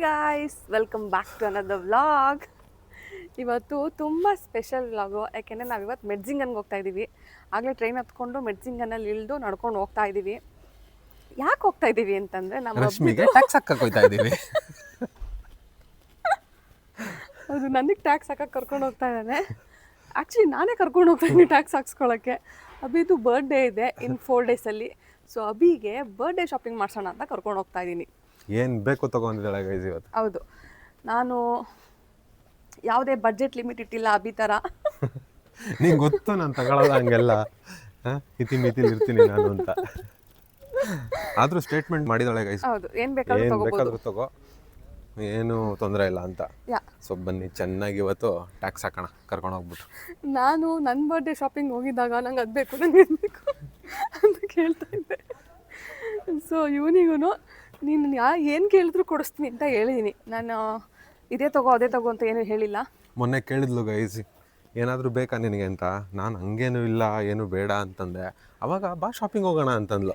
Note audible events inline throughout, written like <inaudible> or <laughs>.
Guys welcome back to another vlog ಇವತ್ತು ತುಂಬ special vlog ಯಾಕೆಂದರೆ ನಾವು ಇವತ್ತು ಮೆಡ್ಜಿಂಗನ್ಗೆ ಹೋಗ್ತಾ ಇದ್ದೀವಿ ಆಗಲೇ ಟ್ರೈನ್ ಹತ್ಕೊಂಡು ಮೆಡ್ಜಿಂಗನಲ್ಲಿ ಇಳಿದು ನಡ್ಕೊಂಡು ಹೋಗ್ತಾ ಇದ್ದೀವಿ ಯಾಕೆ ಹೋಗ್ತಾ ಇದ್ದೀವಿ ಅಂತಂದರೆ ನಮ್ಮ ಟ್ಯಾಕ್ಸ್ ಹಾಕಕ್ಕೆ ಹೋಗ್ತಾ ಇದ್ದೀವಿ <laughs> ಅದು ನನಗೆ ಟ್ಯಾಕ್ಸ್ ಹಾಕಕ್ಕೆ ಕರ್ಕೊಂಡು ಹೋಗ್ತಾ ಇದ್ದಾನೆ. ಆ್ಯಕ್ಚುಲಿ ನಾನೇ ಕರ್ಕೊಂಡು ಹೋಗ್ತಾ ಇದ್ದೀನಿ ಟ್ಯಾಕ್ಸ್ ಹಾಕ್ಸ್ಕೊಳ್ಳೋಕ್ಕೆ ಅಬಿದು ಬರ್ಡೇ ಇದೆ ಇನ್ ಫೋರ್ ಡೇಸಲ್ಲಿ ಸೊ ಅಭಿಗೆ ಬರ್ಡೇ ಶಾಪಿಂಗ್ ಮಾಡ್ಸೋಣ ಅಂತ ಕರ್ಕೊಂಡು ಹೋಗ್ತಾ ಇದ್ದೀನಿ ಏನ್ ಬೇಕು ತಗೊಂಡಿದ್ದಾಳೆ ಗೈಸ್ ಇವತ್ತು? ಹೌದು. ನಾನು ಯಾವುದೇ ಬಜೆಟ್ ಲಿಮಿಟ್ ಇಟ್ಟಿಲ್ಲ ಅಭಿ ಥರ <laughs> ನಿಂಗೆ ಗೊತ್ತು ನಾನು ತಗೊಳಲ್ಲ ಹಂಗೆಲ್ಲ? ಇತಿ ಮಿತಿಲಿ ಇರ್ತೀನಿ ನಾನು ಅಂತ. ಆದ್ರೂ ಸ್ಟೇಟ್ಮೆಂಟ್ ಮಾಡಿದಾಳೆ ಗೈಸ್ ಹೌದು. ಏನು ಬೇಕಾದ್ರೂ ಏನ್ ತಗೋಬೋದು. ಬೇಕಾದ್ರೂ ತಗೋ. ಏನು ತೊಂದರೆ ಇಲ್ಲ ಅಂತ. ಯಾ. ಸೊ ಬನ್ನಿ ಚೆನ್ನಾಗಿ ಇವತ್ತು ಟ್ಯಾಕ್ಸ್ ಹಾಕೋಣ. ಕರ್ಕೊಂಡು ಹೋಗ್ಬಿಟ್ರು. ನಾನು ನನ್ನ ಬರ್ಡೇ ಶಾಪಿಂಗ್ ಹೋಗಿದ್ದಾಗ ನಂಗೆ ಅದು ಬೇಕು ನಂಗೆ ಇದು ಬೇಕು ಅಂತ ಕೇಳ್ತಾ ಇದ್ದೆ. ಸೊ ಇವನಿಗೂ ನೀನು ಯಾ ಏನು ಕೇಳಿದ್ರು ಕೊಡಿಸ್ತೀನಿ ಅಂತ ಹೇಳಿದ್ದೀನಿ ನಾನು ಇದೇ ತಗೋ ಅದೇ ತಗೋ ಅಂತ ಏನೂ ಹೇಳಿಲ್ಲ. ಮೊನ್ನೆ ಕೇಳಿದ್ಲು ಗೈಸ್ ಏನಾದರೂ ಬೇಕಾ ನಿನಗೆ ಅಂತ? ನಾನು ಹಂಗೇನು ಇಲ್ಲ ಏನು ಬೇಡ ಅಂತಂದೆ. ಅವಾಗ ಬಾ ಶಾಪಿಂಗ್ ಹೋಗೋಣ ಅಂತಂದ್ಲು.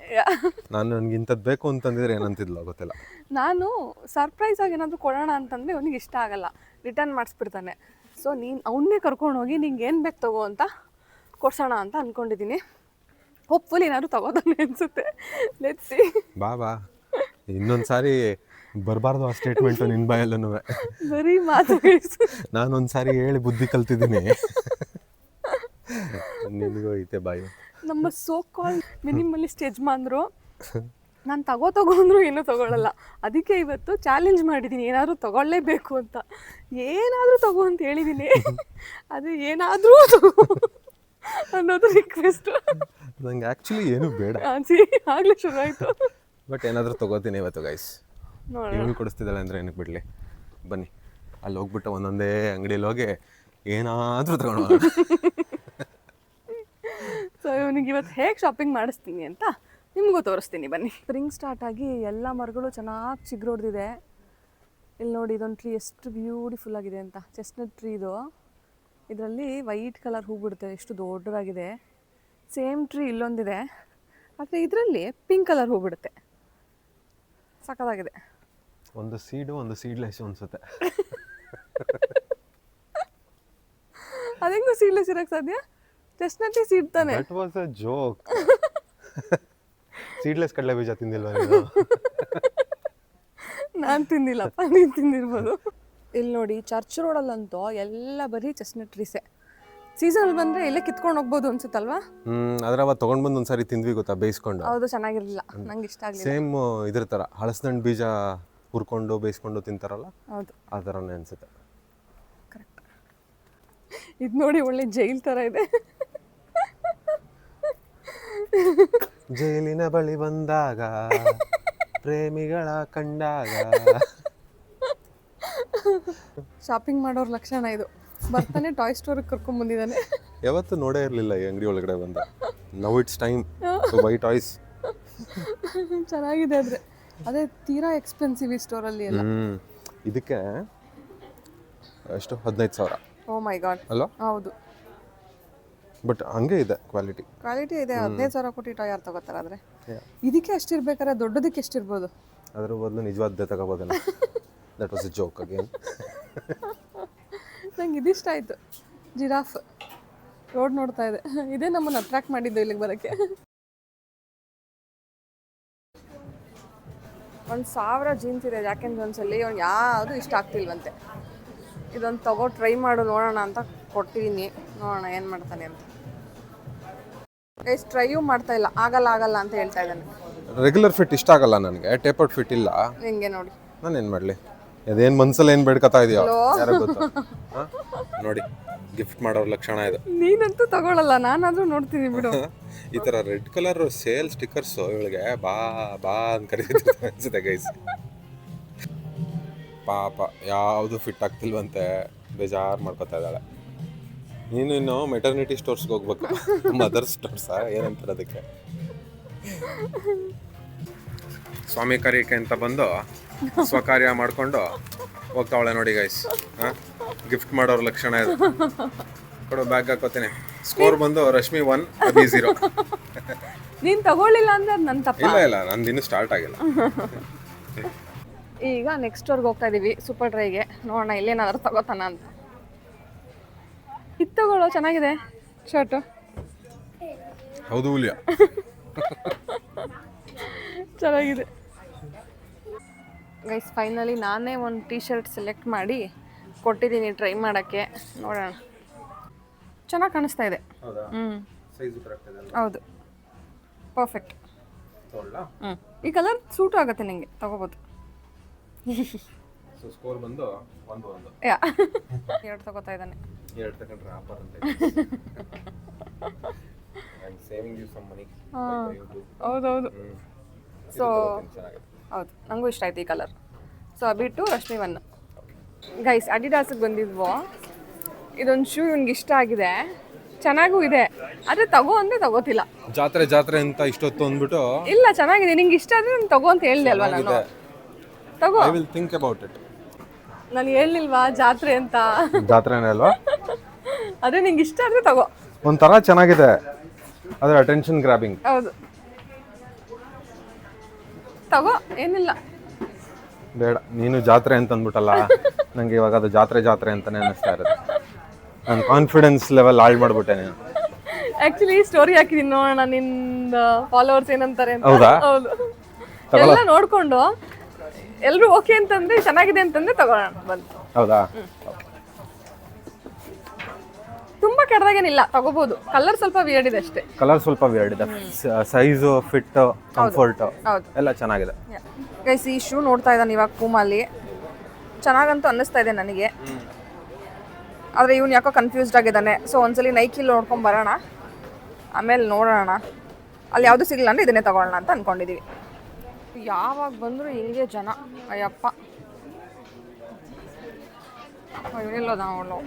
ನಾನು ನನಗೆ ಇಂಥದ್ದು ಬೇಕು ಅಂತಂದಿದ್ರೆ ಏನಂತಿದ್ಲು ಗೊತ್ತಿಲ್ಲ. ನಾನು ಸರ್ಪ್ರೈಸ್ ಆಗಿ ಏನಾದರೂ ಕೊಡೋಣ ಅಂತಂದರೆ ಅವನಿಗೆ ಇಷ್ಟ ಆಗಲ್ಲ. ರಿಟರ್ನ್ ಮಾಡಿಸ್ಬಿಡ್ತಾನೆ. ಸೊ ನೀನು ಅವನ್ನೇ ಕರ್ಕೊಂಡು ಹೋಗಿ ನಿಂಗೆ ಏನು ಬೇಕು ತಗೋ ಅಂತ ಕೊಡ್ಸೋಣ ಅಂತ ಅಂದ್ಕೊಂಡಿದ್ದೀನಿ ಹೋಪ್ಫುಲ್ ಏನಾದರೂ ತಗೋತಾನೆ ಅನಿಸುತ್ತೆ. ಲೆಟ್ಸಿ ಬಾ ಬಾ. ಇನ್ನೊಂದು ಸಾರಿ ಬರಬಾರ್ದು ಆ ಸ್ಟೇಟ್ಮೆಂಟ್ ನಿನ್ ಬಾಯಲ್ಲೂ ಬರೀ ಮಾತು guys. ನಾನೊಂದು ಸಾರಿ ಹೇಳಿ ಬುದ್ಧಿ ಕಲ್ತಿದ್ದೀನಿ. ನಿನಗೂ ಐತೆ ಬಾಯಿ. ನಮ್ಮ ಸೋ ಕಾಲ್ ಮಿನಿಮಲಿಸ್ಟ್ ಯಜಮಾನ್ರು ನಾನು ತಗೋ ತಗೋ ಅಂದ್ರು ಏನೂ ತಗೊಳ್ಳಲ್ಲ ಅದಕ್ಕೆ ಇವತ್ತು ಚಾಲೆಂಜ್ ಮಾಡಿದ್ದೀನಿ ಏನಾದರೂ ತಗೊಳ್ಳೇಬೇಕು ಅಂತ. ಏನಾದರೂ ತಗೋ ಅಂತ ಹೇಳಿದ್ದೀನಿ ಅದು ಏನಾದರೂ ಅನ್ನೋದು ರಿಕ್ವೆಸ್ಟ್ ನಂಗೆ ಆ್ಯಕ್ಚುಲಿ ಏನು ಬೇಡ. ಆಗಲೇ ಶುರು ಆಯಿತು. ಬಟ್ ಏನಾದರೂ ತೊಗೋತೀನಿ ಇವತ್ತು ಗೈಸ್ ನೋಡಿ ಇವಳು ಕೊಡಿಸ್ತಿದ್ದಾಳೆ ಅಂದರೆ ಏನಕ್ಕೆ ಬಿಡಲಿ? ಬನ್ನಿ. ಅಲ್ಲಿ ಹೋಗ್ಬಿಟ್ಟು ಒಂದೊಂದೇ ಅಂಗಡಿಯಲ್ಲಿ ಹೋಗಿ ಏನಾದರೂ ತಗೊಂಡು ಸೊ <laughs> ಇವನಿಗೆ ಇವತ್ತು ಹೇಗೆ ಶಾಪಿಂಗ್ ಮಾಡಿಸ್ತೀನಿ ಅಂತ ನಿಮಗೂ ತೋರಿಸ್ತೀನಿ. ಬನ್ನಿ. ಸ್ಪ್ರಿಂಗ್ ಸ್ಟಾರ್ಟ್ ಆಗಿ ಎಲ್ಲ ಮರಗಳು ಚೆನ್ನಾಗಿ ಚಿಗುರೊಡ್ದಿದೆ. ಇಲ್ಲಿ ನೋಡಿ ಇದೊಂದು ಟ್ರೀ ಎಷ್ಟು ಬ್ಯೂಟಿಫುಲ್ ಆಗಿದೆ ಅಂತ. ಚೆಸ್ಟ್ನಟ್ ಟ್ರೀ ಇದು. ಇದರಲ್ಲಿ ವೈಟ್ ಕಲರ್ ಹೂ ಬಿಡುತ್ತೆ. ಎಷ್ಟು ದೊಡ್ಡದಾಗಿದೆ. ಸೇಮ್ ಟ್ರೀ ಇಲ್ಲೊಂದಿದೆ. ಆದರೆ ಇದರಲ್ಲಿ ಪಿಂಕ್ ಕಲರ್ ಹೂ ಬಿಡುತ್ತೆ. ಸಖತ್ತಾಗಿದೆ ಒಂದು ಸೀಡು ಒಂದು ಸೀಡ್ಲೆಸ್ ಅನ್ಸುತ್ತೆ. ಅದೇಂಗೂ ಸೀಡ್ಲೆಸ್ ಇರಕ್ಕೆ ಸಾಧ್ಯ? ಚೆಸ್ನಟ್ಟೇ ಸೀಡ್ ತಾನೆ. That was a joke seedless ಕಡಲೆ ಬೀಜ ತಿಂದಿಲ್ವಾ ನೀನು? ನಾನು ತಿಂದಿಲ್ಲಪ್ಪ ನೀನು ತಿಂದಿರ್ಬೋದು. ಇಲ್ಲಿ ನೋಡಿ ಚರ್ಚ್ ರೋಡಲ್ಲಂತೂ ಎಲ್ಲ ಬರೀ ಚೆಸ್ನಟ್ ಟ್ರೀಸೆ ಸೀಸನಲ್ಲಿ ಬಂದ್ರೆ ಇಲ್ಲೇ ಕಿತ್ಕೊಂಡು ಹೋಗ್ಬೋದು ಅನ್ಸುತ್ತಲ್ವಾ? ಹ್ಮ್ ಅದ್ರ ಅವ ತಗೊಂಡ್ ಬಂದು ಒಂದ್ಸರಿ ತಿಂದ್ವಿ ಗೊತ್ತಾ ಬೇಯಿಸ್ಕೊಂಡು. ಹೌದು ಚೆನ್ನಾಗಿರ್ಲಿಲ್ಲ. ನಂಗೆ ಇಷ್ಟ ಆಗಲಿಲ್ಲ. ಸೇಮ್ ಇದ್ರ ತರ ಹಳಸದಣ್ಣು ಬೀಜ ಹುರ್ಕೊಂಡು ಬೇಯಿಸ್ಕೊಂಡು ತಿಂತಾರಲ್ಲ? ಹೌದು. ಆ ಥರನೇ ಅನ್ಸುತ್ತೆ. ಕರೆಕ್ಟ್ ಇದು ನೋಡಿ ಒಳ್ಳೆ ಜೈಲ್ ತರ ಇದೆ. ಜೈಲಿನ ಬಳಿ ಬಂದಾಗ ಪ್ರೇಮಿಗಳ ಕಂಡಾಗ. ಶಾಪಿಂಗ್ ಮಾಡೋರ್ ಲಕ್ಷಣ ಇದು. ಬರ್ತಾನೆ ಟಾಯ್ ಸ್ಟೋರ್ ಸ್ಟೋರಿಗೆ ಕರ್ಕೊಂಡ್ಬಂದಿದ್ದಾನೆ ಯಾವತ್ತು ನೋಡೇ ಇರಲಿಲ್ಲ ಈ ಅಂಗಡಿ ಒಳಗಡೆ ಬಂದ. Now it's time to buy toys ಚೆನ್ನಾಗಿದೆ ಆದರೆ. ಅದೇ ತೀರಾ ಎಕ್ಸ್ಪೆನ್ಸಿವ್ ಈ ಸ್ಟೋರಲ್ಲಿ ಎಲ್ಲ. ಇದಕ್ಕೆ ಎಷ್ಟು ಹದಿನೈದು ಸಾವಿರ. ಓ ಮೈ ಗಾಡ್ ಅಲ್ವಾ ಹೌದು. ಬಟ್ ಹಂಗೆ ಇದೆ ಕ್ವಾಲಿಟಿ ಕ್ವಾಲಿಟಿ ಇದೆ. ಹದಿನೈದು ಸಾವಿರ ಕೊಟ್ಟು ಟಾಯ್ ಯಾರು ತಗೋತಾರೆ ಆದರೆ? ಇದಕ್ಕೆ ಎಷ್ಟಿರ್ಬೇಕಾದ್ರೆ ದೊಡ್ಡದಕ್ಕೆ ಎಷ್ಟಿರ್ಬೋದು? ಅದ್ರ ಬದಲು ನಿಜವಾದ ತಗೋಬೋದಲ್ಲ that was a joke again ನಂಗೆ ಇದಿಷ್ಟ ಆಯಿತು. ಜಿರಾಫ್. ರೋಡ್ ನೋಡ್ತಾ ಇದೆ. ಇದೇ ನಮ್ಮನ್ನು ಅಟ್ರಾಕ್ಟ್ ಮಾಡಿದ್ದು ಇಲ್ಲಿಗೆ ಬರೋಕ್ಕೆ. ಒಂದು ಸಾವಿರ ಜೀನ್ಸ್ ಇದೆ ಜಾಕೆನ್ ಜೋನ್ಸಲ್ಲಿ ಅವ್ನು ಯಾವುದು ಇಷ್ಟ ಆಗ್ತಿಲ್ವಂತೆ. ಇದೊಂದು ತಗೋ ಟ್ರೈ ಮಾಡು ನೋಡೋಣ ಅಂತ ಕೊಟ್ಟಿದ್ದೀನಿ ನೋಡೋಣ ಏನು ಮಾಡ್ತಾನೆ ಅಂತ. ಎಷ್ಟು ಟ್ರೈಯೂ ಮಾಡ್ತಾ ಇಲ್ಲ. ಆಗಲ್ಲ ಆಗಲ್ಲ ಅಂತ ಹೇಳ್ತಾ ಇದ್ದಾನೆ. ರೆಗ್ಯುಲರ್ ಫಿಟ್ ಇಷ್ಟ ಆಗಲ್ಲ ನನಗೆ. ಟೇಪರ್ಡ್ ಫಿಟ್ ಇಲ್ಲ. ಹಿಂಗೆ ನೋಡಿ. ನಾನು ಏನು ಮಾಡಲಿ? ಅದೇನು ಮನ್ಸಲ್ಲಿ ಏನ್ ಬೇಡ್ಕತಾ ಇದೆಯಾ? ಯಾರೋ ಗೊತ್ತು? ಹಾ? ನೋಡಿ ಗಿಫ್ಟ್ ಮಾಡೋ ಲಕ್ಷಣ ಇದು. ನೀನಂತೂ ತಗೊಳಲ್ಲ ನಾನಾದರೂ ನೋಡ್ತೀನಿ ಬಿಡು. <laughs> ಈ ತರ ರೆಡ್ ಕಲರ್ ಸೇಲ್ ಸ್ಟಿಕರ್ಸ್ ಇವಳಿಗೆ ಬಾ ಬಾ ಅಂತ ಕರೀತಿರ್ತಾರೆ <laughs> ಅನ್ಸುತ್ತೆ ಗೈಸ್ ಪಾಪ ಯಾವುದು ಫಿಟ್ ಆಗ್ತಿಲ್ವಂತೆ ಬೇಜಾರು ಮಾಡ್ಕೊತಾ ಇದ್ದಾಳೆ. ನೀನು ಇನ್ನು ಮೆಟರ್ನಿಟಿ ಸ್ಟೋರ್ಸ್ಗೆ ಹೋಗ್ಬೇಕು. <laughs> ಮದರ್ ಸ್ಟೋರ್ಸಾ ಏನಂತಾರೆ ಅದಕ್ಕೆ? ಸ್ವಾಮಿ ಕರೀಕೆ ಅಂತ ಬಂದು ಸ್ವಕಾರ್ಯ ಮಾಡ್ಕೊಂಡು ಹೋಗ್ತಾವಳೆ ನೋಡಿ ಗೈಸ್ ಗಿಫ್ಟ್ ಮಾಡೋರ ಲಕ್ಷಣ ಇದು. ಕೊಡು ಬ್ಯಾಗ್ ಹಾಕೋತೀನಿ ಸ್ಕೋರ್ ಬಂದು ರಶ್ಮಿ ಒನ್ ಅಭಿ ಝೀರೋ ನೀನು ತಗೊಳ್ಳಿಲ್ಲ ಅಂದ್ರೆ ಅದು ನನ್ನ ತಪ್ಪ? ಇಲ್ಲ ಇಲ್ಲ ನಂದು ಇನ್ನೂ ಸ್ಟಾರ್ಟ್ ಆಗಿಲ್ಲ. ಈಗ ನೆಕ್ಸ್ಟ್ ವರ್ಗೆ ಹೋಗ್ತಾ ಇದೀವಿ ಸೂಪರ್ ಡ್ರೈಗೆ ನೋಡೋಣ ಇಲ್ಲೇನಾದ್ರೂ ತಗೋತಾನ ಅಂತ. ಇದು ತಗೊಳ್ಳೋ ಚೆನ್ನಾಗಿದೆ ಶರ್ಟು ಹೌದು ಹುಲಿಯ. <laughs> ಚೆನ್ನಾಗಿದೆ. ಗೈಸ್ ಫೈನಲಿ ನಾನೇ ಒಂದು ಟೀ ಶರ್ಟ್ ಸೆಲೆಕ್ಟ್ ಮಾಡಿ ಕೊಟ್ಟಿದ್ದೀನಿ ಟ್ರೈ ಮಾಡೋಕ್ಕೆ. ನೋಡೋಣ. ಚೆನ್ನಾಗಿ ಕಾಣಿಸ್ತಾ ಇದೆ. ಹೌದಾ? ಹ್ಞೂ ಹೌದು. ಪರ್ಫೆಕ್ಟ್ ಹ್ಞೂ ಈ ಕಲರ್ ಸೂಟ್ ಆಗುತ್ತೆ ನಿಮಗೆ ತಗೋಬೋದು. ಸೊ ಸ್ಕೋರ್ ಬಂದು ಒಂದು ಒಂದು. <laughs> ಯಾ ಎರಡು ತಗೋತಾ ಇದ್ದಾನೆ. ಎರಡು ತಗೊಂಡ್ರೆ ಆಫರ್ ಅಂತ. ಸೇವಿಂಗ್ ಯು ಸಮ್ ಮನಿ ಹೌದೌದು. ಸೊ ಹೌದು ನನಗೂ ಇಷ್ಟ ಆಯ್ತು ಈ ಕಲರ್ ಸೊ ಅಬಿಟ್ಟು ರಶ್ಮಿ ಒನ್. ಗೈಸ್ ಅಡಿಡಾಸಿಗೆ ಬಂದಿದ್ವು? ಇದೊಂದು ಶೂ ಇವ್ನಿಗೆ ಇಷ್ಟ ಆಗಿದೆ. ಚೆನ್ನಾಗೂ ಇದೆ. ಆದರೆ ತಗೋ ಅಂದರೆ ತಗೋತಿಲ್ಲ. ಜಾತ್ರೆ ಜಾತ್ರೆ ಅಂತ ಇಷ್ಟೊತ್ತು ಅಂದ್ಬಿಟ್ಟು ಇಲ್ಲ ಚೆನ್ನಾಗಿದೆ. ನಿಂಗೆ ಇಷ್ಟ ಆದರೆ ನಾನು ತಗೋ ಅಂತ ಹೇಳಿದೆ ಅಲ್ವಾ ನಾನು ತಗೋ. I will think about it ನಾನು ಹೇಳಿಲ್ವಾ ಜಾತ್ರೆ ಅಂತ? ಜಾತ್ರೆನೇ ಅಲ್ವಾ? <laughs> ಅದೇ ನಿಂಗೆ ಇಷ್ಟ ಆದರೆ ತಗೋ. ಒಂಥರ ಚೆನ್ನಾಗಿದೆ. ಅದರ ಅಟೆನ್ಷನ್ ಗ್ರಾಬಿಂಗ್ ಹೌದು. ತಗೋ ಏನಿಲ್ಲ. ಬೇಡ ನೀನು ಜಾತ್ರೆ ಅಂತ ಅಂದ್ಬಿಟ್ಟಲ್ಲ ನಂಗೆ ಇವಾಗ ಅದು ಜಾತ್ರೆ ಜಾತ್ರೆ ಅಂತಾನೆ ಅನ್ನಿಸ್ತಾ ಇರುತ್ತೆ. ನನ್ನ ಕಾನ್ಫಿಡೆನ್ಸ್ ಲೆವೆಲ್ ಹಾಳು ಮಾಡ್ಬಿಟ್ಟೆ ನೀನು. ಆಕ್ಚುಲಿ ಸ್ಟೋರಿ ಹಾಕಿದೀನಿ ನೋಡೋಣ ನಿಂದ ಫಾಲೋವರ್ಸ್ ಏನಂತಾರೆ ಅಂತ. ಹೌದಾ? ಹೌದು. ಎಲ್ಲ ನೋಡ್ಕೊಂಡು ಎಲ್ಲರೂ ಓಕೆ ಅಂತಂದ್ರೆ ಚೆನ್ನಾಗಿದೆ ಅಂತಂದ್ರೆ ತಗೋಣ ಬಂತು ಹೌದಾ? ತುಂಬಾ ಕೆಟ್ಟದಾಗೇನಿಲ್ಲ ತಗೋಬಹುದು ಕಲರ್ ಸ್ವಲ್ಪ ವಿಯರ್ಡ್ ಇದೆ ಅಷ್ಟೇ. ಕಲರ್ ಸ್ವಲ್ಪ ವಿಯರ್ಡ್ ಇದೆ. ಸೈಜು ಫಿಟ್ ಕಂಫರ್ಟ್ ಹೌದು ಎಲ್ಲ ಚೆನ್ನಾಗಿದೆ. ಗೈಸ್ ಈ ಶೂ ನೋಡ್ತಾ ಇದ್ದಾನೆ ಇವಾಗ ಪೂಮಲ್ಲಿ ಚೆನ್ನಾಗಂತೂ ಅನ್ನಿಸ್ತಾ ಇದೆ ನನಗೆ. ಆದರೆ ಇವ್ನು ಯಾಕೋ ಕನ್ಫ್ಯೂಸ್ಡ್ ಆಗಿದ್ದಾನೆ. ಸೊ ಒಂದ್ಸಲಿ ನೈಕಿಲ್ ನೋಡ್ಕೊಂಡು ಬರೋಣ. ಆಮೇಲೆ ನೋಡೋಣ. ಅಲ್ಲಿ ಯಾವುದು ಸಿಗಲಿಲ್ಲ ಅಂದ್ರೆ ಇದನ್ನೇ ತಗೊಳ್ಳೋಣ ಅಂತ ಅನ್ಕೊಂಡಿದೀವಿ. ಯಾವಾಗ ಬಂದರೂ ಹಿಂಗೆ ಜನ. ಅಯ್ಯಪ್ಪ. ಇವನಿಲ್ಲೋದ ಅವನು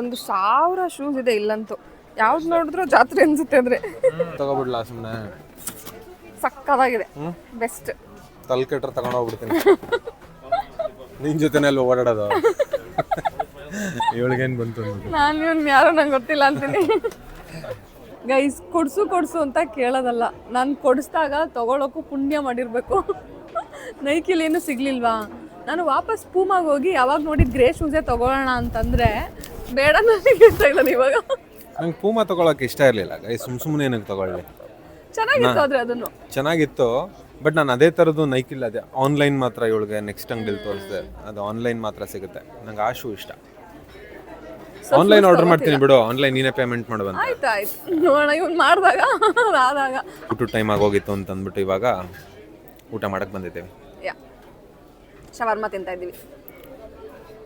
ಒಂದು ಸಾವಿರ ಶೂಸ್ ಇದೆ ಇಲ್ಲಂತೂ. ಯಾವ್ದು ನೋಡಿದ್ರು ಜಾತ್ರೆ ಅನ್ಸುತ್ತೆ ಅಂದ್ರೆ. ತಗೋಬಿಡ್ಲಾ ಸುಮ್ಮನೆ ಸಕ್ಕದಾಗಿದೆ. ಬೆಸ್ಟ್ ತಲೆ ಕೆಟ್ಟರೆ ತಗೊಂಡು ಹೋಗ್ಬಿಡ್ತೀನಿ. ನಿನ್ ಜೊತೆನೆ ಅಲ್ಲಿ ಓಡಾಡೋದು? ಇವಳಿಗೇನು ಬಂತು ನಾನು ಇವ್ನು ಯಾರೋ ನಂಗೆ ಗೊತ್ತಿಲ್ಲ ಅಂತೀನಿ. ಗೈಸ್ ಕೊಡ್ಸು ಕೊಡ್ಸು ಅಂತ ಕೇಳೋದಲ್ಲ. ನಾನು ಕೊಡಿಸ್ದಾಗ ತಗೊಳಕ್ಕೂ ಪುಣ್ಯ ಮಾಡಿರ್ಬೇಕು. ನೈಕಿಲ್ ಏನು ಸಿಗ್ಲಿಲ್ವಾ? ನಾನು ವಾಪಸ್ ಪೂಮಾಗ ಹೋಗಿ ಯಾವಾಗ ನೋಡಿ ಗ್ರೇ ಶೂಸೇ ತಗೊಳ್ಳೋಣ ಅಂತಂದ್ರೆ ಬೇಡ ನನಗೆ ಅಂತ ಇಲ್ಲ ಇವಾಗ. ನಂಗೆ ಪೂಮಾ ತಗೊಳಕ್ಕೆ ಇಷ್ಟ ಇರಲಿಲ್ಲ ಗೈ ಸುಮ್ ಸುಮ್ಮನೆ ಏನಕ್ಕೆ ತಗೊಳ್ಳಿ. ಚೆನ್ನಾಗಿತ್ತು ಆದ್ರೆ ಅದನ್ನು. ಚೆನ್ನಾಗಿತ್ತು ಬಟ್ ನಾನು ಅದೇ ಥರದ್ದು ನೈಕಿಲ್ಲ ಅದೇ ಆನ್ಲೈನ್ ಮಾತ್ರ ಇವಳಿಗೆ ನೆಕ್ಸ್ಟ್ ಅಂಗಡಿಲಿ ತೋರಿಸಿದೆ. ಅದು ಆನ್ಲೈನ್ ಮಾತ್ರ ಸಿಗುತ್ತೆ. ನಂಗೆ ಆ ಶೂ ಇಷ್ಟ ಆನ್ಲೈನ್ ಆರ್ಡರ್ ಮಾಡ್ತೀನಿ ಬಿಡು ಆನ್ಲೈನ್ ನೀನೇ ಪೇಮೆಂಟ್ ಮಾಡು ಬಂತ ಆಯ್ತು ಆಯ್ತು. ನೋಡೋಣ ಇವ್ನು ಮಾಡಿದಾಗ ಆದಾಗ. ಊಟ ಟೈಮ್ ಆಗೋಗಿತ್ತು ಅಂತ ಅಂದ್ಬಿಟ್ಟು ಇವಾಗ ಊಟ ಮಾಡಕ್ಕೆ ಬಂದಿದ್ದೇವೆ. ಯಾ. ಶವರ್ಮ ತಿಂತಾ ಇದ್ದೀವಿ.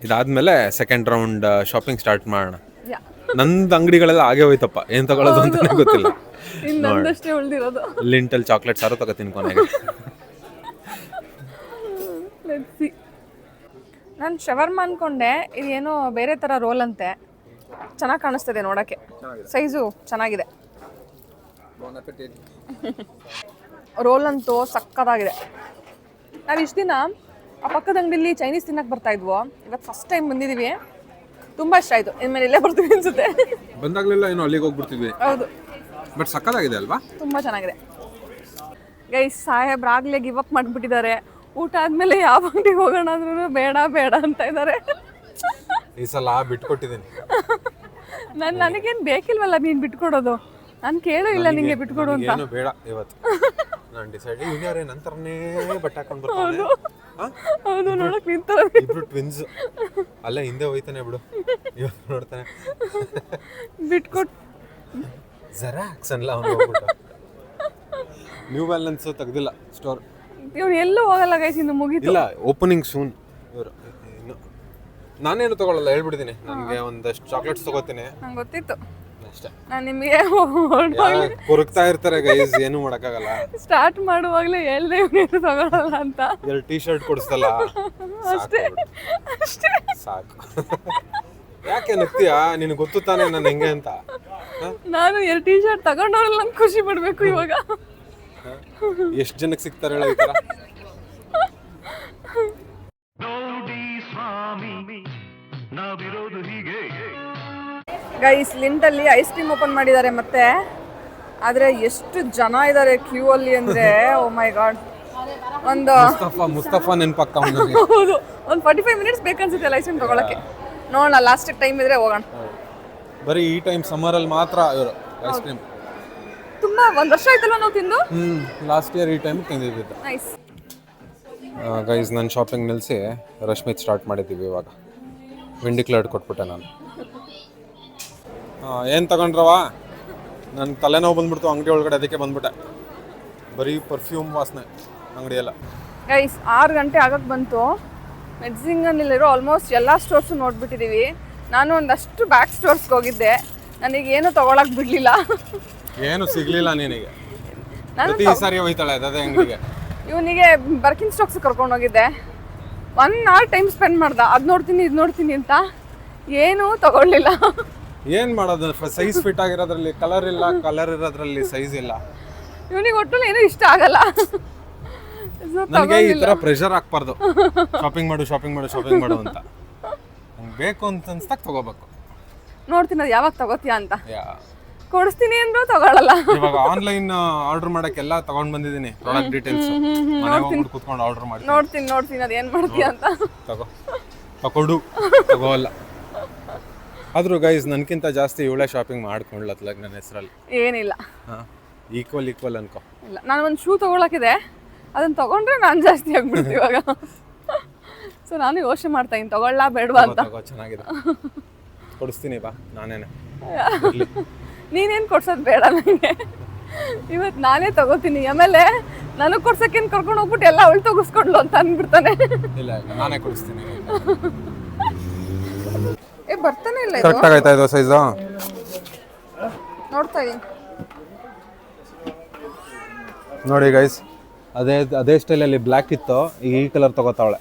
ಇದಾದ್ಮೇಲೆ ಸೆಕೆಂಡ್ ರೌಂಡ್ ಶಾಪಿಂಗ್ ಸ್ಟಾರ್ಟ್ ಮಾಡೋಣ. ಯಾ ನಂದು ಅಂಗಡಿಗಳೆಲ್ಲ ಆಗೇ ಹೋಯ್ತಪ್ಪ. ಏನು ತಗೊಳ್ಳೋದು ಅಂತಾನೆ ಗೊತ್ತಿಲ್ಲ. ಇನ್ನೊಂದಷ್ಟೇ ಉಳಿದಿರೋದು. ಲಿಂಟಲ್ ಚಾಕ್ಲೇಟ್ ಸಾರು ತಗೋತೀನಿ ಕೊನೆಗೆ. ನಾನು ಶವರ್ಮ ಅನ್ಕೊಂಡೆ ಇದೇನೋ ಬೇರೆ ಥರ ರೋಲ್ ಅಂತೆ. ಚೆನ್ನಾಗಿ ಕಾಣಿಸ್ತದೆ ನೋಡೋಕ್ಕೆ. ಸೈಜು ಚೆನ್ನಾಗಿದೆ. ರೋಲ್ <laughs> ಅಂತೂ ಸಕ್ಕತ್ತಾಗಿದೆ. ನಾವು ಇಷ್ಟು ದಿನ ಆ ಪಕ್ಕದ ಅಂಗಡಿಲಿ ಚೈನೀಸ್ ತಿನ್ನಕ್ಕೆ ಬರ್ತಾ ಇದ್ವು ಇವತ್ತು ಫಸ್ಟ್ ಟೈಮ್ ಬಂದಿದ್ದೀವಿ ತುಂಬ ಇಷ್ಟ ಆಯಿತು. ಇನ್ಮೇಲೆ ಇಲ್ಲೇ ಬರ್ತೀವಿ ಅನ್ಸುತ್ತೆ. ಬಂದಾಗಲೆಲ್ಲ ಏನೋ ಅಲ್ಲಿಗೆ ಹೋಗ್ಬಿಡ್ತಿದ್ವಿ. ಹೌದು. ಬಟ್ ಸಕ್ಕತ್ತಾಗಿದೆ ಅಲ್ವಾ? ತುಂಬಾ ಚೆನ್ನಾಗಿದೆ. ಗೈಸ್ ಸಾಹೇಬ್ರಾಗ್ಲೇ ಗಿವ್ ಅಪ್ ಮಾಡಿಬಿಟ್ಟಿದ್ದಾರೆ. ಊಟ ಆದಮೇಲೆ ಯಾವ ಅಂಗಡಿಗೆ ಹೋಗೋಣ ಅಂದ್ರೂ ಬೇಡ ಬೇಡ ಅಂತ ಇದ್ದಾರೆ ಈ ಸಲ ಬಿಟ್ಕೊಟ್ಟಿದ್ದೀನಿ. ನಾನು ನನಗೇನು ಬೇಕಿಲ್ವಲ್ಲ ನೀನು ಬಿಟ್ಕೊಡೋದು? ನಾನು ಕೇಳೋ ಇಲ್ಲ ನಿಂಗೆ ಬಿಟ್ಕೊಡು ಅಂತ. ಬೇಡ ಇವತ್ತು. ನಾನು ಡಿಸೈಡ್ ಇವ್ನ್ಯಾರೇ? ನಂತರನೇ ಬಟ್ಟೆ ಹಾಕೊಂಡು ಬರ್ತಾನೆ? ಹೌದು ನೋಡಕ್ ನಿಂತಾರೆ ಇಬ್ರು ಟ್ವಿನ್ಸ್ ಅಲ್ಲೇ ಹಿಂದೆ ಹೋಯ್ತಾನೆ ಬಿಡು. ಇವಾಗ ನೋಡ್ತಾನೆ. ಬಿಟ್ಕೊಟ್ ಜೆರಾಕ್ಸ್ ಅನ್ಲ ಅವ್ನು ಹೋಗ್ಬಿಟ್ಟು. ನ್ಯೂ ಬ್ಯಾಲೆನ್ಸ್ ತೆಗ್ದಿಲ್ಲ ಸ್ಟೋರ್ ಇವ್ನು ಎಲ್ಲೂ ಹೋಗಲ್ಲ ಗೈಸ್ ಇನ್ನು ಮುಗಿದು ಇಲ್ಲ ಓಪನಿಂಗ್ ಸೂನ್ ಇವರು ಇನ್ನು ನಾನೇನು ತಗೊಳ್ಳಲ್ಲ ಹೇಳ್ಬಿಡ್ತೀನಿ. ನನಗೆ ಒಂದಷ್ಟು ಚಾಕ್ಲೇಟ್ಸ್ ತಗೋತೀನಿ. ನಂಗೆ ಗೊತ್ತಿತ್ತು. ಅಷ್ಟೇ. ನಾನು ನಿಮಗೆ ಕೊರಗ್ತಾ ಇರ್ತಾರೆ ಗೈಸ್ ಏನು ಮಾಡೋಕ್ಕಾಗಲ್ಲ. ಸ್ಟಾರ್ಟ್ ಮಾಡುವಾಗಲೇ ಹೇಳ್ದೆ ಇವ್ನೇನು ತಗೊಳಲ್ಲ ಅಂತ. ಎರಡು ಟೀ ಶರ್ಟ್ ಕೊಡಿಸ್ತಲ್ಲ ಅಷ್ಟೇ ಅಷ್ಟೇ. ಸಾಕು. <laughs> ಯಾಕೆ ನಗ್ತೀಯಾ? ನಿನಗೆ ಗೊತ್ತು ತಾನೇ ನಾನು ಹೆಂಗೆ ಅಂತ. ನಾನು ಎರಡು ಟೀ ಶರ್ಟ್ ತಗೊಂಡವ್ರಲ್ಲ ನಂಗೆ ಖುಷಿ ಪಡಬೇಕು ಇವಾಗ. ಎಷ್ಟು ಜನಕ್ಕೆ ಸಿಗ್ತಾರೆ ಹೇಳ ಈ ಥರ ನೋಡಿ ಸ್ವಾಮಿ ನಾವಿರೋದು ಹೀಗೆ. ಗೈಸ್ ಲಿಂಟಲ್ಲಿ ಐಸ್ ಕ್ರೀಮ್ ಓಪನ್ ಮಾಡಿದ್ದಾರೆ ಮತ್ತೆ. ಆದರೆ ಎಷ್ಟು ಜನ ಇದ್ದಾರೆ ಕ್ಯೂ ಅಲ್ಲಿ ಅಂದರೆ ಓ ಮೈ ಗಾಡ್ ಒಂದು ಮುಸ್ತಫಾ ಮುಸ್ತಫಾ ನೆನಪಾಗ್ತಾ ಹೌದು. ಒಂದು ಫಾರ್ಟಿ ಫೈವ್ ಮಿನಿಟ್ಸ್ ಬೇಕನ್ಸುತ್ತೆ ಕ್ರೀಮ್ ತಗೊಳಕ್ಕೆ. ನೋಡೋಣ ಲಾಸ್ಟ್ ಟೈಮ್ ಇದ್ರೆ ಹೋಗೋಣ. ಬರೀ ಈ ಟೈಮ್ ಸಮ್ಮರಲ್ಲಿ ಮಾತ್ರ ಇವರು ಐಸ್ ಕ್ರೀಮ್ ತುಂಬಾ ಒಂದು ವರ್ಷ ಆಯ್ತಲ್ಲ ನಾವು ತಿಂದು? ಹ್ಮ್ ಲಾಸ್ಟ್ ಇಯರ್ ಈ ಟೈಮ್ ತಿಂದಿದ್ದು ನೈಸ್ ಗೈಸ್ ನನ್ನ ಶಾಪಿಂಗ್ ನಿಲ್ಲಿಸಿ ರಶ್ಮಿತ್ ಸ್ಟಾರ್ಟ್ ಮಾಡಿದ್ದೀವಿ ಇವಾಗ. ವಿಂಡಿಕ್ಲರ್ಡ್ ಕೊಟ್ಬಿಟ್ಟೆ ನಾನು. ಏನು ತಗೊಂಡ್ರವ ನನ್ನ ತಲೆನೋವು ಬಂದ್ಬಿಡ್ತು ಅಂಗಡಿ ಒಳಗಡೆ ಅದಕ್ಕೆ ಬಂದ್ಬಿಟ್ಟೆ. ಬರೀ ಪರ್ಫ್ಯೂಮ್ ವಾಸನೆ ಅಂಗಡಿ ಎಲ್ಲ ಗೈಸ್ ಆರು ಗಂಟೆ ಆಗಕ್ಕೆ ಬಂತು. ಮೆಡ್ಸಿಂಗಲ್ಲಿರೋ ಆಲ್ಮೋಸ್ಟ್ ಎಲ್ಲ ಸ್ಟೋರ್ಸು ನೋಡ್ಬಿಟ್ಟಿದ್ದೀವಿ ನಾನು ಒಂದಷ್ಟು ಬ್ಯಾಕ್ ಸ್ಟೋರ್ಸ್ಗೆ ಹೋಗಿದ್ದೆ. ನನಗೆ ಏನು ತೊಗೊಳಕ್ ಬಿಡಲಿಲ್ಲ. ಏನು ಸಿಗ್ಲಿಲ್ಲ ನಿನಗೆ. ಸರಿ ಪ್ರತಿ ಸಾರಿ ಹೋಯ್ತಾಳೆ ಅದೇ ಅಂಗಡಿಗೆ. ಇವನಿಗೆ ಬರ್ಕಿನ್ ಸ್ಟಾಕ್ಸ್ ಕರ್ಕೊಂಡು ಹೋಗಿದ್ದೆ. ಒನ್ ಅವರ್ ಟೈಮ್ ಸ್ಪೆಂಡ್ ಮಾಡ್ದ. ಅದು ನೋಡ್ತೀನಿ ಇದು ನೋಡ್ತೀನಿ ಅಂತ. ಏನೂ ತಗೊಳ್ಳಿಲ್ಲ ಏನು ಮಾಡೋದು? ಸೈಜ್ ಫಿಟ್ ಆಗಿರೋದ್ರಲ್ಲಿ ಕಲರ್ ಇಲ್ಲ ಕಲರ್ ಇರೋದ್ರಲ್ಲಿ ಸೈಜ್ ಇಲ್ಲ. ಇವನಿಗೆ ಒಟ್ಟು ಏನೂ ಇಷ್ಟ ಆಗಲ್ಲ. ನನಗೆ ಈ ಥರ ಪ್ರೆಷರ್ ಹಾಕ್ಬಾರ್ದು. ಶಾಪಿಂಗ್ ಮಾಡು ಶಾಪಿಂಗ್ ಮಾಡು ಶಾಪಿಂಗ್ ಮಾಡು ಅಂತ. ನಂಗೆ ಬೇಕು ಅಂತ ಅನ್ಸ್ದಾಗ ತಗೋಬೇಕು. ನೋಡ್ತೀನಿ ಅದು ಯಾವಾಗ ತಗೋತೀಯ ಅಂತ. ಕೊಡಿಸ್ತೀನಿ ಅಂದ್ರೆ ತಗೊಳ್ಳಲ್ಲ ಇವಾಗ ಆನ್ಲೈನ್ ಆರ್ಡರ್ ಮಾಡಕ್ಕೆ ಎಲ್ಲ ತಗೊಂಡ್ ಬಂದಿದ್ದೀನಿ ಪ್ರಾಡಕ್ಟ್ ಡೀಟೇಲ್ಸ್ ಮನೆಗೆ ಹೋಗ್ಬಿಟ್ಟು ಕುತ್ಕೊಂಡು ಆರ್ಡರ್ ಮಾಡಿ ನೋಡ್ತೀನಿ ನೋಡ್ತೀನಿ ಅದು ಏನು ಮಾಡ್ತೀಯ ಅಂತ. ತಗೋ. ತಗೊಡು. ತಗೋಲ್ಲ ಆದ್ರೂ ಗೈಸ್ ನನಗಿಂತ ಜಾಸ್ತಿ ಇವಳೆ ಶಾಪಿಂಗ್ ಮಾಡ್ಕೊಂಡ್ಲತ್ಲಾಗ ನನ್ನ ಹೆಸರಲ್ಲಿ. ಏನಿಲ್ಲ. ಹಾಂ ಈಕ್ವಲ್ ಈಕ್ವಲ್ ಅನ್ಕೋ. ಇಲ್ಲ <laughs> ನಾನು ಒಂದು ಶೂ ತೊಗೊಳಕಿದೆ. ಅದನ್ನ ತಗೊಂಡ್ರೆ ನಾನು ಜಾಸ್ತಿ ಆಗ್ಬಿಡ್ತು ಇವಾಗ. ಸೊ ನಾನು ಯೋಚನೆ ಮಾಡ್ತಾ ಇದ್ದೀನಿ ತಗೊಳ್ಳ ಬೇಡವಾ ಅಂತ. ತಗೋ ಚೆನ್ನಾಗಿದೆ. ಕೊಡಿಸ್ತೀನಿ ಬಾ ನಾನೇನೆ. <laughs> ನೀನೇನು ಕೊಡ್ಸೋದು ಬೇಡ ನನಗೆ ಇವತ್ತು ನಾನೇ ತಗೋತೀನಿ ಆಮೇಲೆ ನನಗೆ ಕೊಡ್ಸಕ್ಕೇನು ಕರ್ಕೊಂಡು ಹೋಗ್ಬಿಟ್ಟು ಎಲ್ಲ ಅವಳು ತಗಿಸ್ಕೊಂಡ್ಲು ಅಂತ ಅಂದ್ಬಿಡ್ತಾನೆ ಇಲ್ಲ ನಾನೇ ಕೊಡಿಸ್ತೀನಿ. <laughs> ಏ ಬರ್ತಾನೆ ಇಲ್ಲ ಇದು. ಕರೆಕ್ಟ್ ಆಗೈತಾ ಇದು ಸೈಜು ನೋಡ್ತಾ ಇದೀನಿ. ನೋಡಿ ಗೈಸ್ ಅದೇ ಅದೇ ಸ್ಟೈಲಲ್ಲಿ ಬ್ಲ್ಯಾಕ್ ಇತ್ತು ಈಗ ಈ ಕಲರ್ ತಗೋತಾವಳೆ.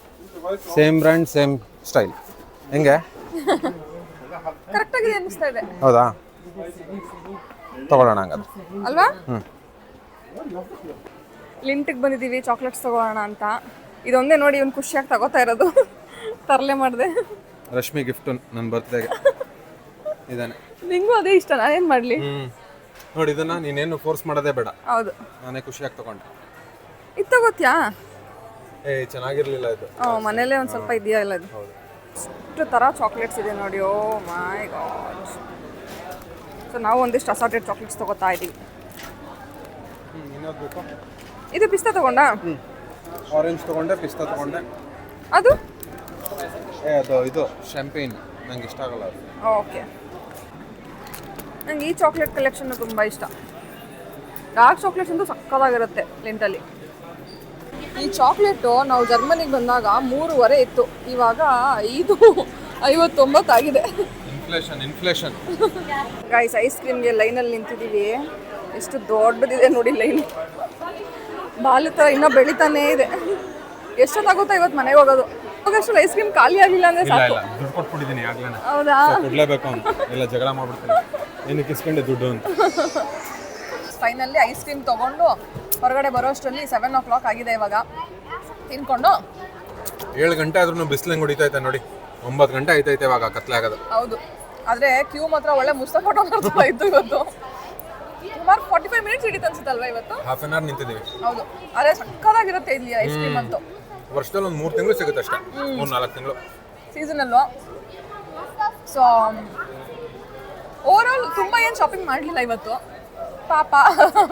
ಸೇಮ್ ಬ್ರ್ಯಾಂಡ್ ಸೇಮ್ ಸ್ಟೈಲ್ ಹೆಂಗೆ? ಕರೆಕ್ಟಾಗಿದೆ ಅನಿಸ್ತಾ ಇದೆ. ಹೌದಾ? ತಗೊಳ್ಳೋಣ ಹಂಗಾದ್ರೆ. ಅಲ್ವಾ? ಹ್ಞೂ ಲಿಂಟಿಗೆ ಬಂದಿದ್ದೀವಿ ಚಾಕ್ಲೇಟ್ಸ್ ತಗೋಣ ಅಂತ. ಇದೊಂದೇ ನೋಡಿ ಇವ್ನು ಖುಷಿಯಾಗಿ ತಗೋತಾ ಇರೋದು. ತರಲೆ ಮಾಡಿದೆ. ರಶ್ಮಿ ಗಿಫ್ಟ್ ನನ್ನ ಬರ್ತ್ಡೇಗೆ <laughs> ಇದಾನೆ. ನಿಂಗೂ ಅದೇ ಇಷ್ಟ ನಾನೇನು ಮಾಡಲಿ? ಹ್ಞೂ ನೋಡಿ ಇದನ್ನ ನೀನೇನು ಫೋರ್ಸ್ ಮಾಡೋದೇ ಬೇಡ. ಹೌದು. ನಾನೇ ಖುಷಿಯಾಗಿ ತಗೊಂಡೆ. ಇದು ತಗೋತ್ಯಾ? ಏ ಚೆನ್ನಾಗಿರ್ಲಿಲ್ಲ ಇದು. ಓ ಮನೇಲೇ ಒಂದು ಸ್ವಲ್ಪ ಇದೆಯಾ ಇಲ್ಲ ಇದು? ಹೌದು. ಇಷ್ಟು ಥರ ಚಾಕ್ಲೇಟ್ಸ್ ಇದೆ ನೋಡಿ ಓ ಮೈ ಗಾಡ್. ಸೊ ನಾವು ಒಂದಿಷ್ಟು ಅಸಾರ್ಟೆಡ್ ಚಾಕ್ಲೇಟ್ಸ್ ತಗೋತಾ ಇದ್ದೀವಿ. ಹ್ಞೂ ಇನ್ನೊಂದು ಬೇಕು? ಇದು ಪಿಸ್ತಾ ತಗೊಂಡಾ? ಆರೆಂಜ್ ತಗೊಂಡೆ ಪಿಸ್ತಾ ತಗೊಂಡೆ. ಅದು? ಅದು ಇದು ಶ್ಯಾಂಪೇನ್ ನಂಗೆ ಇಷ್ಟ ಆಗಲ್ಲ ಓಕೆ. ನಂಗೆ ಈ ಚಾಕ್ಲೇಟ್ ಕಲೆಕ್ಷನ್ ತುಂಬ ಇಷ್ಟ. ಡಾರ್ಕ್ ಚಾಕ್ಲೇಟ್ಸ್ ಅಂತೂ ಸಕ್ಕತ್ತಾಗಿರುತ್ತೆ ಲಿಂಟಲ್ಲಿ ಈ ಚಾಕ್ಲೇಟು ನಾವು ಜರ್ಮನಿಗೆ ಬಂದಾಗ ಮೂರುವರೆ ಇತ್ತು. ಇವಾಗ ಐದು ಐವತ್ತೊಂಬತ್ತಾಗಿದೆ ಇನ್ಫ್ಲೇಷನ್ ಇನ್ಫ್ಲೇಷನ್ ಗಾಯ್ಸ್ ಐಸ್ ಕ್ರೀಮ್ಗೆ ಲೈನಲ್ಲಿ ನಿಂತಿದ್ದೀವಿ ಎಷ್ಟು ದೊಡ್ಡದಿದೆ ನೋಡಿ ಲೈನ್ ಬಾಲು ಥರ ಇನ್ನೂ ಬೆಳಿತಾನೇ ಇದೆ. ಎಷ್ಟೊತ್ತಾಗುತ್ತೋ ಇವತ್ತು ಮನೆಗೆ ಹೋಗೋದು? ಹೋಗೋಷ್ಟು ಐಸ್ ಕ್ರೀಮ್ ಖಾಲಿ ಆಗಿಲ್ಲ ಅಂದರೆ ಇಲ್ಲ ಸಾಕು. ಇಲ್ಲ ದುಡ್ಡು ಕೊಟ್ಬಿಟ್ಟಿದ್ದೀನಿ ಆಗ್ಲೇ. ಹೌದಾ? ಕೊಡ್ಲೇಬೇಕು ಅಂತ. ಎಲ್ಲ ಜಗಳ ಮಾಡ್ಬಿಡ್ತೀನಿ. ಏನಕ್ಕೆ ಇಸ್ಕೊಂಡೆ ದುಡ್ಡು ಅಂತ. ಫೈನಲ್ಲಿ ಐಸ್ ಕ್ರೀಮ್ ತಗೊಂಡು ಹೊರಗಡೆ ಬರೋಷ್ಟರಲ್ಲಿ ಸೆವೆನ್ ಓ ಕ್ಲಾಕ್ ಆಗಿದೆ ಇವಾಗ. ತಿನ್ಕೊಂಡು. ಏಳು ಗಂಟೆ ಆದ್ರೂ ಬಿಸಿಲಂಗೆ ಹೊಡಿತೈತೆ ನೋಡಿ. ಒಂಬತ್ತು ಗಂಟೆ ಆಯ್ತೈತೆ ಇವಾಗ ಕತ್ಲೆ ಆಗೋದು. ಹೌದು. ಆದರೆ ಕ್ಯೂ ಮಾತ್ರ ಒಳ್ಳೆ ಮುಸ್ತಫಾ ಫೋಟೋ ಇತ್ತು ಇವತ್ತು. ಸುಮಾರು ಫಾರ್ಟಿ ಫೈವ್ ಮಿನಿಟ್ಸ್ ಹಿಡಿತು ಅನ್ಸುತ್ತಲ್ವಾ ಇವತ್ತು? ಹಾಫ್ ಆನ್ ಅವರ್ ನಿಂತಿದ್ದೀವಿ. ಹೌದು. ಅದೇ ಸಕ್ಕದಾಗಿರುತ್ತೆ ಇಲ್ಲಿ ಐಸ್ ಕ್ರೀಮ್ ಅಂತೂ. ವರ್ಷದಲ್ಲಿ ಒಂದು ಮೂರು ತಿಂಗಳು ಸಿಗುತ್ತೆ ಅಷ್ಟೇ. ಮೂರು ನಾಲ್ಕು ತಿಂಗಳು. ಸೀಸನ್ ಅಲ್ವಾ ಸೊ ಓವರ್ ಆಲ್ ತುಂಬ ಏನು ಶಾಪಿಂಗ್ ಮಾಡಲಿಲ್ಲ ಇವತ್ತು. ಪಾಪ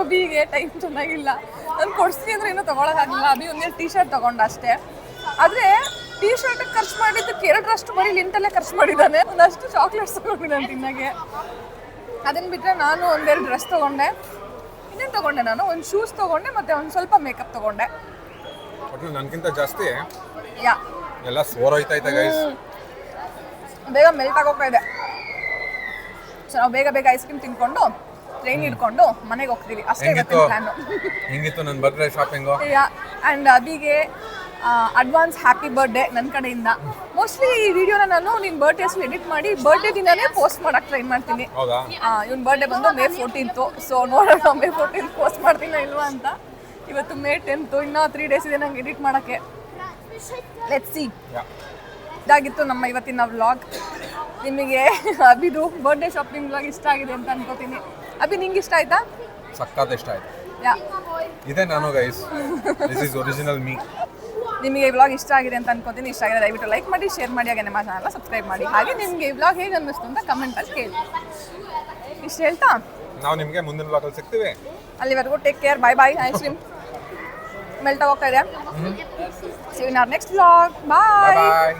ಅಬಿಗೆ ಟೈಮ್ ಚೆನ್ನಾಗಿಲ್ಲ. ನಾನು ಕೊಡಿಸ್ತೀನಿ ಅಂದರೆ ಏನೂ ತೊಗೊಳಕ್ಕಾಗಿಲ್ಲ ಅಭಿ ಒಂದೇ ಟೀ ಶರ್ಟ್ ತೊಗೊಂಡ ಅಷ್ಟೇ. ಆದರೆ ಟೀ ಶರ್ಟ್ ಖರ್ಚು ಮಾಡಿದ್ದಕ್ಕೆ ಎರಡರಷ್ಟು ಬರೀ ಲಿಂಟಲ್ಲೇ ಖರ್ಚು ಮಾಡಿದ್ದಾನೆ. ಒಂದಷ್ಟು ಚಾಕ್ಲೇಟ್ಸ್ ತೊಗೊಂಡಿದ್ದಾನೆ ತಿನ್ನಗೆ ಅದನ್ನು ಬಿಟ್ಟರೆ ನಾನು ಒಂದೆರಡು ಡ್ರೆಸ್ ತೊಗೊಂಡೆ. ಇನ್ನೇನು ತೊಗೊಂಡೆ ನಾನು? ಒಂದು ಶೂಸ್ ತೊಗೊಂಡೆ ಮತ್ತು ಒಂದು ಸ್ವಲ್ಪ ಮೇಕಪ್ ತೊಗೊಂಡೆ. ಒಟ್ಟು ನನಗಿಂತ ಜಾಸ್ತಿ. ಯಾ. ಎಲ್ಲ ಇದೆ ಗೈಸ್ ಬೇಗ ಮೆಲ್ಟ್ ಆಗೋಗ್ತಾ ಇದೆ. ಸೊ ನಾವು ಬೇಗ ಬೇಗ ಐಸ್ ಕ್ರೀಮ್ ತಿನ್ಕೊಂಡು ಟ್ರೈನ್ ಹಿಡ್ಕೊಂಡು ಮನೆಗೆ ಹೋಗ್ತೀವಿ. ಅಷ್ಟೇ ಹೆಂಗಿತ್ತು? ಇವತ್ತಿನ ಪ್ಲಾನು ಹೆಂಗಿತ್ತು ನನ್ನ ಬರ್ತ್ಡೇ ಶಾಪಿಂಗು ಯಾ. ಆ್ಯಂಡ್ ಅದಿಗೆ ಅಡ್ವಾನ್ಸ್ ಹ್ಯಾಪಿ ಬರ್ಡೇ ನನ್ನ ಕಡೆಯಿಂದ. ಮೋಸ್ಟ್ಲಿ ಈ ವಿಡಿಯೋನ ನಾನು ನಿನ್ನ ಬರ್ಡೇಸ್ ಎಡಿಟ್ ಮಾಡಿ ಬರ್ಡೇ ದಿನನೇ ಪೋಸ್ಟ್ ಮಾಡಕ್ಕೆ ಟ್ರೈ ಮಾಡ್ತೀನಿ. ಹೌದಾ? ಇವನ್ ಬರ್ಡೇ ಬಂದು ಮೇ ಫೋರ್ಟೀನ್ತು ಸೊ ನೋಡೋಣ ಮೇ ಫೋರ್ಟೀನ್ ಪೋಸ್ಟ್ ಮಾಡ್ತೀನ ಇಲ್ವಾ ಅಂತ. ಇವತ್ತು ಮೇ ಟೆಂತು ಇನ್ನೂ ತ್ರೀ ಡೇಸ್ ಇದೆ ನಂಗೆ ಎಡಿಟ್ ಮಾಡೋಕ್ಕೆ. ಲೆಟ್ ಸಿ ಯಾ ಇದಾಗಿತ್ತು ನಮ್ಮ ಇವತ್ತಿನ ವ್ಲಾಗ್ ನಿಮಗೆ ಅಭಿದು ಬರ್ಡೇ ಶಾಪಿಂಗ್ ವ್ಲಾಗ್ ಇಷ್ಟ ಆಗಿದೆ ಅಂತ ಅನ್ಕೋತೀನಿ. ಅಭಿ ನಿಂಗೆ ಇಷ್ಟ ಆಯ್ತಾ? ಸಕ್ಕತ್ ಇಷ್ಟ ಆಯ್ತು. ಯಾ ಇದೆ ನಾನು guys this is original me ನಿಮಗೆ ಈ ವ್ಲಾಗ್ ಇಷ್ಟ ಆಗಿದೆ ಅಂತ ಅನ್ಕೋತೀನಿ. ಇಷ್ಟ ಆಗಿದೆ ದಯವಿಟ್ಟು ಲೈಕ್ ಮಾಡಿ ಶೇರ್ ಮಾಡಿ ಹಾಗೆ ನಮ್ಮ ಚಾನಲ್ನ ಸಬ್ಸ್ಕ್ರೈಬ್ ಮಾಡಿ. ಹಾಗೆ ನಿಮಗೆ ಈ ವ್ಲಾಗ್ ಹೇಗೆ ಅನ್ನಿಸ್ತು ಅಂತ ಕಮೆಂಟಲ್ಲಿ ಕೇಳಿ. ಇಷ್ಟು ಹೇಳ್ತಾ? ನಾವು ನಿಮಗೆ ಮುಂದಿನ ವ್ಲಾಗಲ್ಲಿ ಸಿಗ್ತೀವಿ. ಅಲ್ಲಿವರೆಗೂ take care bye bye ice cream melt ಹೋಗ್ತಾ ಇದೆ ನೆಕ್ಸ್ಟ್ ವ್ಲಾಗ್ ಬಾಯ್ ಬಾಯ್